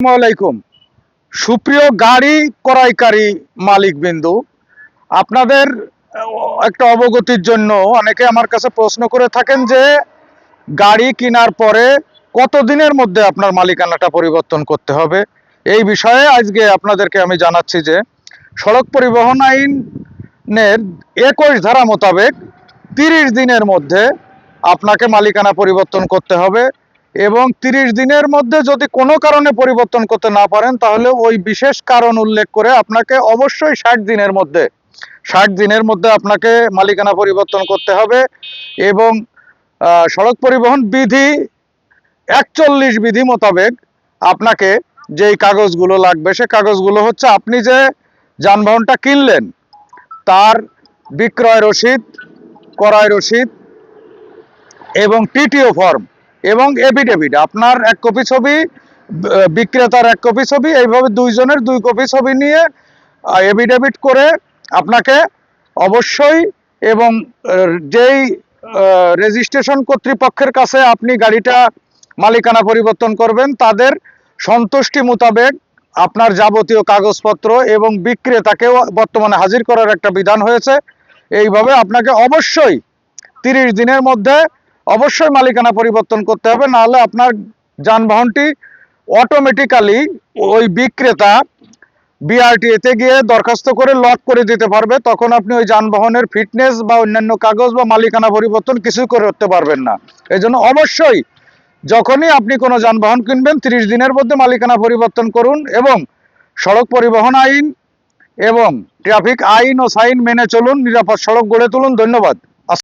আলাইকুম। সুপ্রিয় গাড়ি ক্রয়কারী মালিক বিন্দু আপনাদের একটা অবগতির জন্য অনেকে আমার কাছে প্রশ্ন করে থাকেন যে, গাড়ি কেনার পরে কতদিনের মধ্যে আপনার মালিকানাটা পরিবর্তন করতে হবে? এই বিষয়ে আজকে আপনাদেরকে আমি জানাচ্ছি যে, সড়ক পরিবহন আইনের একুশ ধারা মোতাবেক তিরিশ দিনের মধ্যে আপনাকে মালিকানা পরিবর্তন করতে হবে। এবং তিরিশ দিনের মধ্যে যদি কোনো কারণে পরিবর্তন করতে না পারেন, তাহলে ওই বিশেষ কারণ উল্লেখ করে আপনাকে অবশ্যই ষাট দিনের মধ্যে, ষাট দিনের মধ্যে আপনাকে মালিকানা পরিবর্তন করতে হবে এবং সড়ক পরিবহন বিধি একচল্লিশ বিধি মোতাবেক আপনাকে যেই কাগজগুলো লাগবে, সে কাগজগুলো হচ্ছে আপনি যে যানবাহনটা কিনলেন, তার বিক্রয় রসিদ, ক্রয় রসিদ এবং টিটিও ফর্ম এবং এফিডেভিট আপনার এক কপি ছবি বিক্রেতার এক কপি ছবি, এইভাবে দুইজনের দুই কপি ছবি নিয়ে এফিডেভিট করে আপনাকে অবশ্যই এবং যেই রেজিস্ট্রেশন কর্তৃপক্ষের কাছে আপনি গাড়িটা মালিকানা পরিবর্তন করবেন, তাদের সন্তুষ্টি মোতাবেক আপনার যাবতীয় কাগজপত্র এবং বিক্রেতাকেও বর্তমানে হাজির করার একটা বিধান হয়েছে। এইভাবে আপনাকে অবশ্যই তিরিশ দিনের মধ্যে অবশ্যই মালিকানা পরিবর্তন করতে হবে, নাহলে আপনার যানবাহনটি অটোমেটিক্যালি ওই বিক্রেতা বিআরটিএতে গিয়ে দরখাস্ত করে লক করে দিতে পারবে। তখন আপনি ওই যানবাহনের ফিটনেস বা অন্যান্য কাগজ বা মালিকানা পরিবর্তন কিছু করতে পারবেন না। এই জন্য অবশ্যই যখনই আপনি কোনো যানবাহন কিনবেন, তিরিশ দিনের মধ্যে মালিকানা পরিবর্তন করুন এবং সড়ক পরিবহন আইন এবং ট্রাফিক আইন ও সাইন মেনে চলুন, নিরাপদ সড়ক গড়ে তুলুন। ধন্যবাদ।